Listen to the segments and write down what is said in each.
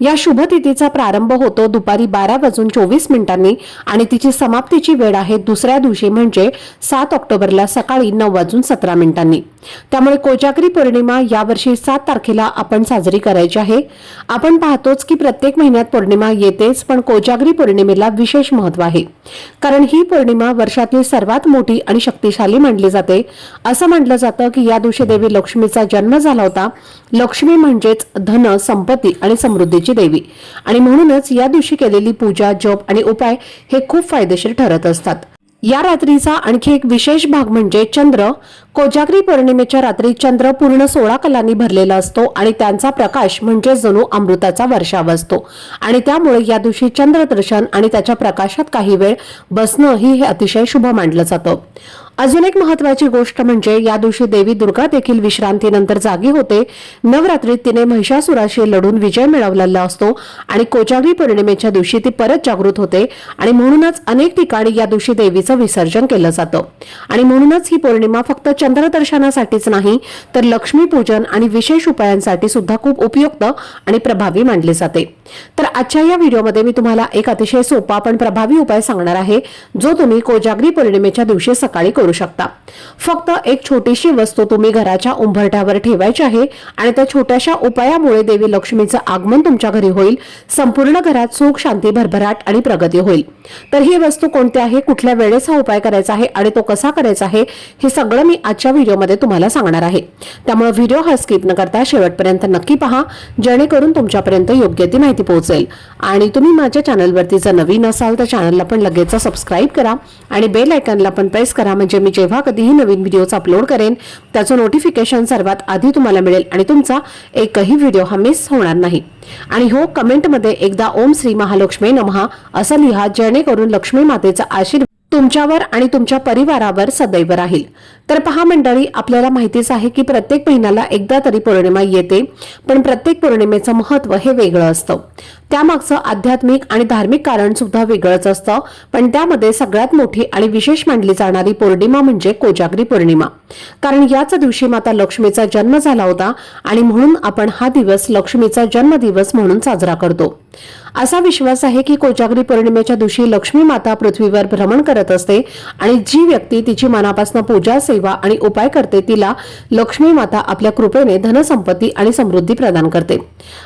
या शुभतिथीचा प्रारंभ होतो दुपारी बारा वाजून चोवीस मिनिटांनी आणि तिची समाप्तीची वेळ आहे दुसऱ्या दिवशी म्हणजे सात ऑक्टोबरला सकाळी नऊ वाजून सतरा मिनिटांनी. त्यामुळे कोजागरी पौर्णिमा यावर्षी सात तारखेला आपण साजरी करायची आहे. आपण पाहतोच की प्रत्येक महिन्यात पौर्णिमा येतेच पण कोजागरी पौर्णिमेला विशेष महत्त्व आहे. कारण ही पौर्णिमा वर्षातली सर्वात मोठी आणि शक्तिशाली मानली जाते. असं म्हटलं जातं की या दिवशी देवी लक्ष्मीचा जन्म झाला होता. लक्ष्मी म्हणजेच धन संपत्ती आणि समृद्धीची देवी. आणि म्हणूनच या दिवशी केलेली पूजा जप आणि उपाय हे खूप फायदेशीर ठरत असतात. या रात्रीचा आणखी एक विशेष भाग म्हणजे चंद्र. कोजागरी पौर्णिमेच्या रात्री चंद्र पूर्ण सोळा कलांनी भरलेला असतो आणि त्यांचा प्रकाश म्हणजे जणू अमृताचा वर्षाव असतो. आणि त्यामुळे या दिवशी चंद्रदर्शन आणि त्याच्या प्रकाशात काही वेळ बसणं ही हे अतिशय शुभ मानलं जातं. अजून एक महत्वाची गोष्ट म्हणजे या दिवशी देवी दुर्गा देखील विश्रांतीनंतर जागी होते. नवरात्रीत तिने महिषासुराशी लढून विजय मिळवलेला असतो आणि कोजागरी पौर्णिमेच्या दिवशी ती परत जागृत होते आणि म्हणूनच अनेक ठिकाणी या दिवशी देवीचं विसर्जन केलं जातं. आणि म्हणूनच ही पौर्णिमा फक्त चंद्रदर्शनासाठीच नाही तर लक्ष्मीपूजन आणि विशेष उपायांसाठी सुद्धा खूप उपयुक्त आणि प्रभावी मानली जाते. तर आजच्या या व्हिडिओमध्ये मी तुम्हाला एक अतिशय सोपा पण प्रभावी उपाय सांगणार आहे जो तुम्ही कोजागरी पौर्णिमेच्या दिवशी सकाळी करू शकता. फक्त एक छोटीशी वस्तू तुम्ही घराच्या उंबरठ्यावर ठेवायची आहे आणि त्या छोट्याशा उपायामुळे देवी लक्ष्मीचं आगमन तुमच्या घरी होईल संपूर्ण घरात सुख शांती भरभराट आणि प्रगती होईल. तर ही वस्तू कोणती आहे कुठल्या वेळेस हा उपाय करायचा आहे आणि तो कसा करायचा आहे हे सगळं मी आजच्या व्हिडिओमध्ये तुम्हाला सांगणार आहे. त्यामुळे व्हिडिओ हा स्किप न करता शेवटपर्यंत नक्की पहा जेणेकरून तुमच्यापर्यंत योग्य ती माहिती पोहोचेल. आणि तुम्ही माझ्या चॅनलवरती जर नवीन असाल तर चॅनलला पण लगेच सबस्क्राईब करा आणि बेल आयकनला पण प्रेस करा. म्हणजे मी जेव्हा कधीही नवीन व्हिडिओज अपलोड करेन त्याचं नोटिफिकेशन सर्वात आधी तुम्हाला मिळेल आणि तुमचा एकही व्हिडिओ हा मिस होणार नाही. आणि हो कमेंटमध्ये एकदा ओम श्री महालक्ष्मी नमहा. असं लिहा जेणेकरून लक्ष्मी मातेचा आशीर्वाद तुमच्यावर आणि तुमच्या परिवारावर सदैव राहील. तर पहा मंडळी आपल्याला माहितीच आहे की प्रत्येक महिन्याला एकदा तरी पौर्णिमा येते पण प्रत्येक पौर्णिमेचं महत्त्व हे वेगळं असतं. त्यामागचं आध्यात्मिक आणि धार्मिक कारण सुद्धा वेगळंच असतं पण त्यामध्ये सगळ्यात मोठी आणि विशेष मानली जाणारी पौर्णिमा म्हणजे कोजागरी पौर्णिमा. कारण याच दिवशी माता लक्ष्मीचा जन्म झाला होता आणि म्हणून आपण हा दिवस लक्ष्मीचा जन्मदिवस म्हणून साजरा करतो. असा विश्वास आहे की कोजागरी पौर्णिमेच्या दिवशी लक्ष्मी माता पृथ्वीवर भ्रमण करत असते आणि जी व्यक्ती तिची मनापासून पूजा सेवा आणि उपाय करते तिला लक्ष्मी माता आपल्या कृपेने धनसंपत्ती आणि समृद्धी प्रदान करते.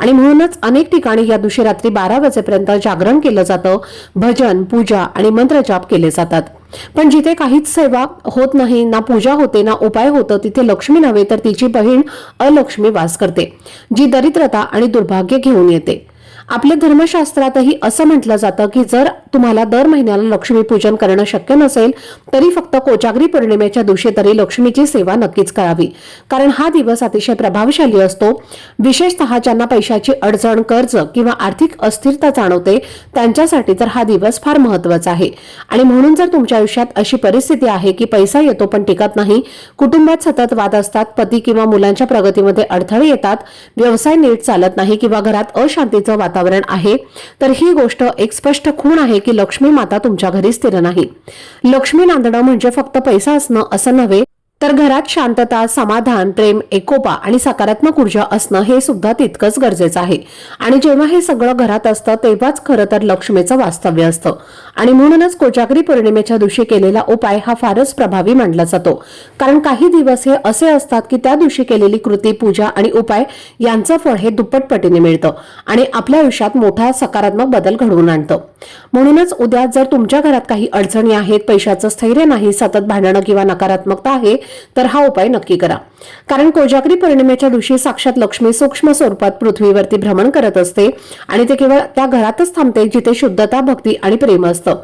आणि म्हणूनच अनेक ठिकाणी या दिवशी रात्री बारा वाजेपर्यंत जागरण केलं जातं. भजन पूजा आणि मंत्रजाप केले जातात. पण जिथे काहीच सेवा होत नाही ना पूजा होते ना उपाय होतं तिथे लक्ष्मी नव्हे तर तिची बहीण अलक्ष्मी वास करते जी दरिद्रता आणि दुर्भाग्य घेऊन येते. आपल्या धर्मशास्त्रातही असं म्हटलं जातं की जर तुम्हाला दर महिन्याला लक्ष्मी पूजन करणं शक्य नसेल तरी फक्त कोजागरी पौर्णिमेच्या दिवशी तरी लक्ष्मीची सेवा नक्कीच करावी. कारण हा दिवस अतिशय प्रभावशाली असतो. विशेषतः ज्यांना पैशाची अडचण कर्ज किंवा आर्थिक अस्थिरता जाणवते त्यांच्यासाठी तर हा दिवस फार महत्त्वाचा आहे. आणि म्हणून जर तुमच्या आयुष्यात अशी परिस्थिती आहे की पैसा येतो पण टिकत नाही कुटुंबात सतत वाद असतात पती किंवा मुलांच्या प्रगतीमध्ये अडथळे येतात व्यवसाय नीट चालत नाही किंवा घरात अशांतीचं वातावरण वातावरण आहे तर ही गोष्ट एक स्पष्ट खूण आहे की लक्ष्मी माता तुमच्या घरी स्थिर नाही. लक्ष्मी नांदणं म्हणजे फक्त पैसा असणं असं नव्हे तर घरात शांतता समाधान प्रेम एकोपा आणि सकारात्मक ऊर्जा असणं हे सुद्धा तितकंच गरजेचं आहे. आणि जेव्हा हे सगळं घरात असतं तेव्हाच खरं तर लक्ष्मीचं वास्तव्य असतं. आणि म्हणूनच कोजागरी पौर्णिमेच्या दिवशी केलेला उपाय हा फारच प्रभावी मानला जातो. कारण काही दिवस हे असे असतात की त्या दिवशी केलेली कृती पूजा आणि उपाय यांचं फळ हे दुप्पट पटीने मिळतं आणि आपल्या आयुष्यात मोठा सकारात्मक बदल घडवून आणतं. म्हणूनच उद्या जर तुमच्या घरात काही अडचणी आहेत पैशाचं स्थैर्य नाही सतत भांडणं किंवा नकारात्मकता आहे तर हा उपाय नक्की करा. कारण कोजागरी पौर्णिमेच्या दिवशी साक्षात लक्ष्मी सूक्ष्म स्वरूपात पृथ्वीवरती भ्रमण करत असते आणि ते केवळ त्या घरातच थांबते जिथे शुद्धता भक्ती आणि प्रेम असतं.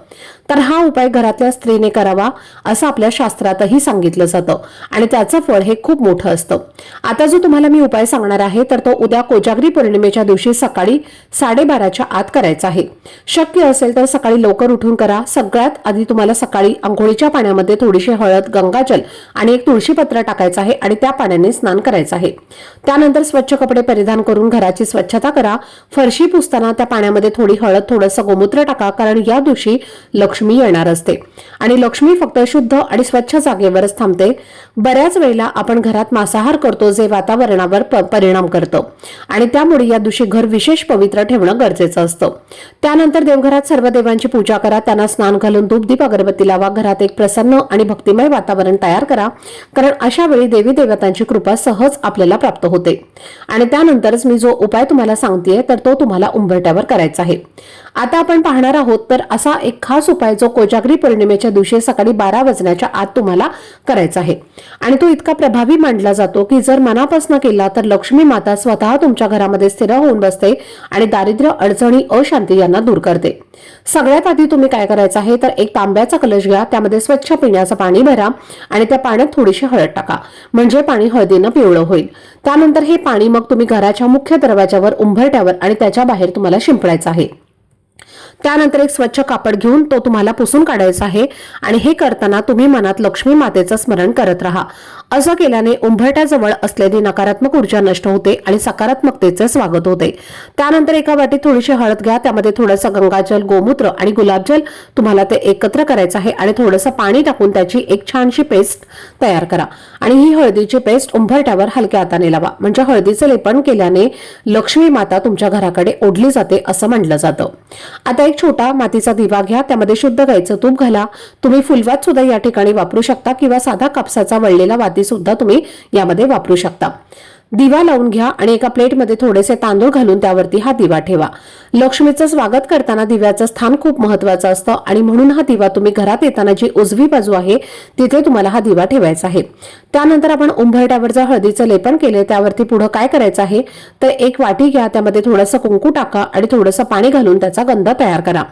तर हा उपाय घरातल्या स्त्रीने करावा असं आपल्या शास्त्रातही सांगितलं जातं. आणि त्याचं फळ हे खूप मोठं असतं. आता जो तुम्हाला मी उपाय सांगणार आहे तर तो उद्या कोजागरी पौर्णिमेच्या दिवशी सकाळी साडेबाराच्या आत करायचा आहे. शक्य असेल तर सकाळी लवकर उठून करा. सगळ्यात आधी तुम्हाला सकाळी आंघोळीच्या पाण्यामध्ये थोडीशी हळद गंगाजल आणि एक तुळशीपत्र टाकायचं आहे आणि त्या पाण्याने स्नान करायचं आहे. त्यानंतर स्वच्छ कपडे परिधान करून घराची स्वच्छता करा. फरशी पुसताना त्या पाण्यामध्ये थोडी हळद थोडंसं गोमूत्र टाका. कारण या दिवशी लक्ष लक्ष्मी येणार असते. आणि लक्ष्मी फक्त शुद्ध आणि स्वच्छ जागेवरच थांबते. बऱ्याच वेळेला आपण घरात मांसाहार करतो जे वातावरणावर परिणाम करतो. आणि त्यामुळे या दिवशी घर विशेष पवित्र ठेवणं गरजेचं असतं. त्यानंतर देवघरात सर्व देवांची पूजा करा. त्यांना स्नान घालून धूपदीप अगरबत्ती लावा. घरात एक प्रसन्न आणि भक्तिमय वातावरण तयार करा. कारण अशा वेळी देवी देवतांची कृपा सहज आपल्याला प्राप्त होते. आणि त्यानंतरच मी जो उपाय तुम्हाला सांगतेय तर तो तुम्हाला उंबरट्यावर करायचा आहे. आता आपण पाहणार आहोत तर असा एक खास उपाय जो कोजागरी पौर्णिमेच्या दिवशी सकाळी बारा वाजण्याच्या आत तुम्हाला करायचा आहे. आणि तो इतका प्रभावी मानला जातो की जर मनापासून केला तर लक्ष्मी माता स्वतः तुमच्या घरामध्ये स्थिर होऊन बसते आणि दारिद्र्य अडचणी अशांती यांना दूर करते. सगळ्यात आधी तुम्ही काय करायचं आहे तर एक तांब्याचा कलश घ्या त्यामध्ये स्वच्छ पिण्याचं पाणी भरा आणि त्या पाण्यात थोडीशी हळद टाका. म्हणजे पाणी हळदीनं पिवळं होईल. त्यानंतर हे पाणी मग तुम्ही घराच्या मुख्य दरवाजावर उंबरट्यावर आणि त्याच्या बाहेर तुम्हाला शिंपडायचं आहे. त्यानंतर एक स्वच्छ कापड घेऊन तो तुम्हाला पुसून काढायचा आहे. आणि हे करताना तुम्ही मनात लक्ष्मी मातेचं स्मरण करत राहा. असं केल्याने उंबरट्याजवळ असलेली नकारात्मक ऊर्जा नष्ट होते आणि सकारात्मकतेचे स्वागत होते. त्यानंतर एका वाटीत थोडीशी हळद घ्या त्यामध्ये थोडंसं गंगाजल गोमूत्र आणि गुलाबजल तुम्हाला ते एकत्र करायचं आहे आणि थोडंसं पाणी टाकून त्याची एक छानशी पेस्ट तयार करा. आणि ही हळदीची पेस्ट उंबरट्यावर हलक्या हाताने लावा. म्हणजे हळदीचं लेपन केल्याने लक्ष्मी माता तुमच्या घराकडे ओढली जाते असं म्हटलं जातं. आता एक छोटा मातीचा दिवा घ्या त्यामध्ये शुद्ध गायचं तूप घाला. तुम्ही फुलवात सुद्धा या ठिकाणी वापरू शकता किंवा साधा कापसाचा वळलेला वाती सुद्धा तुम्ही यामध्ये वापरू शकता. दिवा लावून घ्या आणि एका प्लेटमध्ये थोडेसे तांदूळ घालून त्यावरती हा दिवा ठेवा. लक्ष्मीचं स्वागत करताना दिव्याचं स्थान खूप महत्वाचं असतं आणि म्हणून हा दिवा तुम्ही घरात येताना जी उजवी बाजू आहे तिथे तुम्हाला हा दिवा ठेवायचा आहे. त्यानंतर आपण उंबरट्यावर जर हळदीचं लेपन केले त्यावरती पुढं काय करायचं आहे तर एक वाटी घ्या त्यामध्ये थोडंसं कुंकू टाका आणि थोडंसं पाणी घालून त्याचा गंध तयार करा.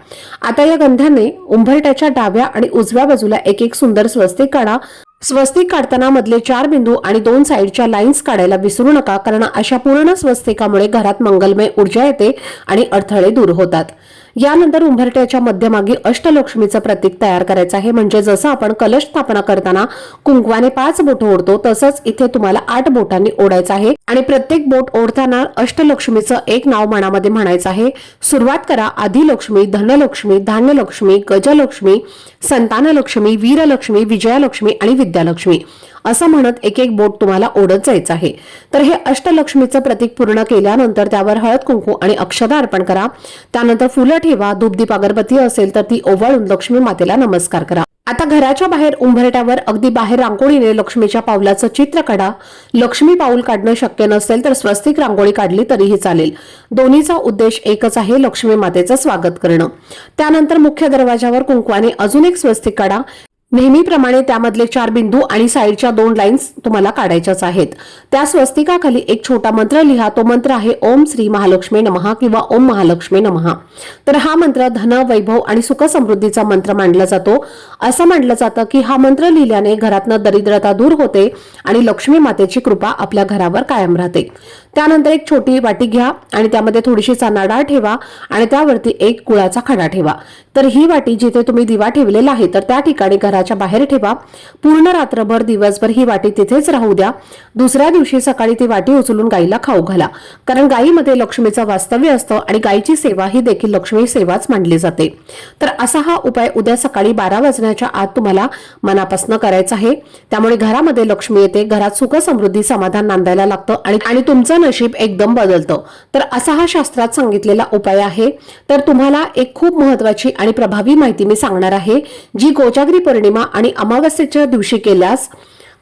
आता या गंधाने उंबरट्याच्या डाव्या आणि उजव्या बाजूला एक एक सुंदर स्वस्तिक काढा. स्वस्तिक काढताना मधले चार बिंदू आणि दोन साईडच्या लाईन्स काढायला विसरू नका कारण अशा पूर्ण स्वस्तिकामुळे घरात मंगलमय ऊर्जा येते आणि अडथळे दूर होतात. यानंतर उंबरट्याच्या मध्यमागी अष्टलक्ष्मीचं प्रतीक तयार करायचं आहे. म्हणजे जसं आपण कलश स्थापना करताना कुंकवाने पाच बोट ओढतो तसंच इथे तुम्हाला आठ बोटांनी ओढायचं आहे. आणि प्रत्येक बोट ओढताना अष्टलक्ष्मीचं एक नाव मनामध्ये म्हणायचं आहे. सुरुवात करा आदिलक्ष्मी धनलक्ष्मी धान्यलक्ष्मी गजलक्ष्मी संतानलक्ष्मी वीरलक्ष्मी विजयालक्ष्मी आणि विद्यालक्ष्मी. असं म्हणत एक एक बोट तुम्हाला ओढत जायचं आहे. तर हे अष्टलक्ष्मीचं प्रतीक पूर्ण केल्यानंतर त्यावर हळद कुंकू आणि अक्षदा अर्पण करा. त्यानंतर फुलं ठेवा. धूपदीप अगरबत्ती असेल तर ती ओवाळून लक्ष्मी मातेला नमस्कार करा. आता घराच्या बाहेर उंबरट्यावर अगदी बाहेर रांगोळीने लक्ष्मीच्या पावलाचं चित्र काढा. लक्ष्मी पाऊल काढणं शक्य नसेल तर स्वस्तिक रांगोळी काढली तरीही चालेल. दोन्हीचा उद्देश एकच आहे लक्ष्मी मातेचं स्वागत करणं. त्यानंतर मुख्य दरवाजावर कुंकवाने अजून एक स्वस्तिक काढा. नेहमीप्रमाणे त्यामधले चार बिंदू आणि साईडच्या दोन लाईन्स तुम्हाला काढायच्याच आहेत. त्या स्वस्तिकाखाली एक छोटा मंत्र लिहा. तो मंत्र आहे ओम श्री महालक्ष्मी नमहा किंवा ओम महालक्ष्मी नमहा तर हा मंत्र धन वैभव आणि सुख समृद्धीचा मंत्र मानला जातो. असं मानलं जातं की हा मंत्र लिहिल्याने घरातनं दरिद्रता दूर होते आणि लक्ष्मी मातेची कृपा आपल्या घरावर कायम राहते. त्यानंतर एक छोटी वाटी घ्या आणि त्यामध्ये थोडीशी चणा डाळ ठेवा आणि त्यावरती एक गुळाचा खडा ठेवा. तर ही वाटी जिथे तुम्ही दिवा ठेवलेला आहे तर त्या ठिकाणी घराच्या बाहेर ठेवा. पूर्ण रात्रभर दिवसभर ही वाटी तिथेच राहू द्या. दुसऱ्या दिवशी सकाळी ती वाटी उचलून गाईला खाऊ घाला. कारण गाईमध्ये लक्ष्मीचं वास्तव्य असतं आणि गाईची सेवा ही देखील लक्ष्मी सेवाच मानली जाते. तर असा हा उपाय उद्या सकाळी बारा वाजण्याच्या आत तुम्हाला मनापासून करायचा आहे. त्यामुळे घरामध्ये लक्ष्मी येते घरात सुख समृद्धी समाधान नांदायला लागतं आणि आणि तुमचं नशीब एकदम बदलतं. तर असा हा शास्त्रात सांगितलेला उपाय आहे. तर तुम्हाला एक खूप महत्वाची आणि प्रभावी माहिती मी सांगणार आहे जी गोजागरी पौर्णिमा आणि अमावस्येच्या दिवशी केल्यास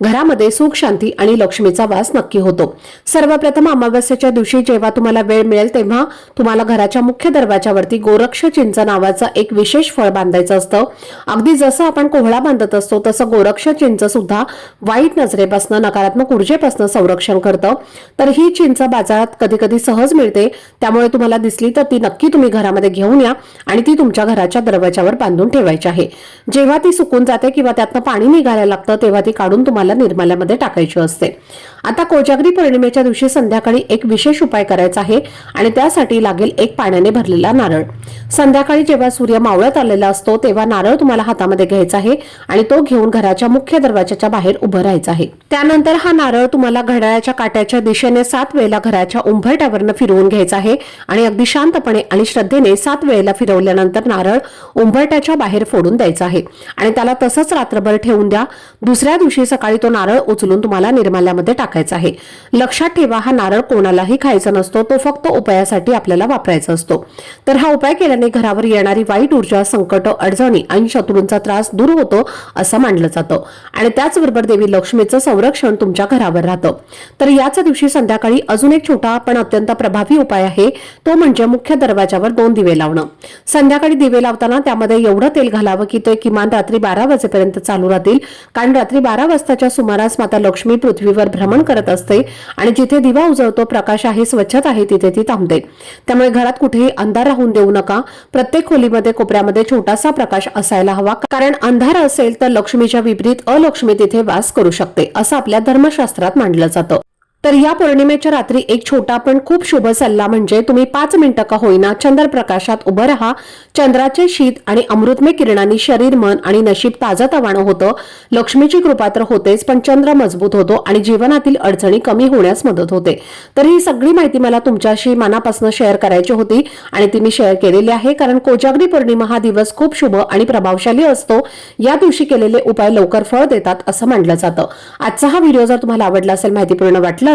घरामध्ये सुख शांती आणि लक्ष्मीचा वास नक्की होतो. सर्वप्रथम अमावस्येच्या दिवशी जेव्हा तुम्हाला वेळ मिळेल तेव्हा तुम्हाला घराच्या मुख्य दरवाजावरती गोरक्ष चिंच नावाचं एक विशेष फळ बांधायचं असतं. अगदी जसं आपण कोहळा बांधत असतो तसं गोरक्ष चिंच सुद्धा वाईट नजरेपासून नकारात्मक ऊर्जेपासून संरक्षण करतं. तर ही चिंच बाजारात कधी कधी सहज मिळते. त्यामुळे तुम्हाला दिसली तर ती नक्की तुम्ही घरामध्ये घेऊन या आणि ती तुमच्या घराच्या दरवाजावर बांधून ठेवायची आहे. जेव्हा ती सुकून जाते किंवा त्यातनं पाणी निघायला लागतं तेव्हा ती काढून तुम्हाला निर्माल्यामध्ये टाकायची असते. आता कोजागरी पौर्णिमेच्या दिवशी संध्याकाळी एक विशेष उपाय करायचा आहे आणि त्यासाठी लागेल एक पाण्याने भरलेला नारळ. संध्याकाळी जेव्हा सूर्य मावळत आलेला असतो तेव्हा नारळ तुम्हाला हातामध्ये घ्यायचा आहे आणि तो घेऊन घराच्या मुख्य दरवाजाच्या बाहेर उभं राहायचं आहे. त्यानंतर हा नारळ तुम्हाला घड्याळाच्या काट्याच्या दिशेने सात वेळेला घराच्या उंबरट्यावरनं फिरवून घ्यायचा आहे आणि अगदी शांतपणे आणि श्रद्धेने सात वेळेला फिरवल्यानंतर नारळ उंबरट्याच्या बाहेर फोडून द्यायचा आहे. आणि त्याला तसंच रात्रभर ठेवून द्या. दुसऱ्या दिवशी सकाळी तो नारळ उचलून तुम्हाला निर्माल्यामध्ये टाकायचा आहे. लक्षात ठेवा हा नारळ कोणालाही खायचा नसतो तो फक्त उपायासाठी आपल्याला वापरायचा असतो. तर हा उपाय केल्याने घरावर येणारी वाईट ऊर्जा संकट अडचणी आणि शत्रूंचा त्रास दूर होतो असं मानलं जातं. आणि त्याचबरोबर देवी लक्ष्मीचं संरक्षण तुमच्या घरावर राहतं. तर याच दिवशी संध्याकाळी अजून एक छोटा पण अत्यंत प्रभावी उपाय आहे तो म्हणजे मुख्य दरवाजावर दोन दिवे लावणं. संध्याकाळी दिवे लावताना त्यामध्ये एवढं तेल घालावं की ते किमान रात्री बारा वाजेपर्यंत चालू राहतील. कारण रात्री बारा वाजताच्या सुमारास माता लक्ष्मी पृथ्वीवर भ्रमण करत असते आणि जिथे दिवा उजळतो प्रकाश आहे स्वच्छता आहे तिथे ती थांबते. त्यामुळे घरात कुठेही अंधार राहून देऊ नका. प्रत्येक खोलीमध्ये कोपऱ्यामध्ये छोटासा प्रकाश असायला हवा. कारण अंधार असेल तर लक्ष्मीच्या विपरीत अलक्ष्मी तिथे वास करू शकते असं आपल्या धर्मशास्त्रात मांडलं जातं. तर या पौर्णिमेच्या रात्री एक छोटा पण खूप शुभ सल्ला म्हणजे तुम्ही पाच मिनिटं का होईना चंद्रप्रकाशात उभं राहा. चंद्राचे शीत आणि अमृतमय किरणांनी शरीर मन आणि नशीब ताजं तवाणं होतं. लक्ष्मीची कृपा तर होतेच पण चंद्र मजबूत होतो आणि जीवनातील अडचणी कमी होण्यास मदत होते. तर ही सगळी माहिती मला तुमच्याशी मनापासून शेअर करायची होती आणि ती मी शेअर केलेली आहे कारण कोजागरी पौर्णिमा हा दिवस खूप शुभ आणि प्रभावशाली असतो. या दिवशी केलेले उपाय लवकर फळ देतात असं मानलं जातं. आजचा हा व्हिडिओ जर तुम्हाला आवडला असेल माहितीपूर्ण वाटलं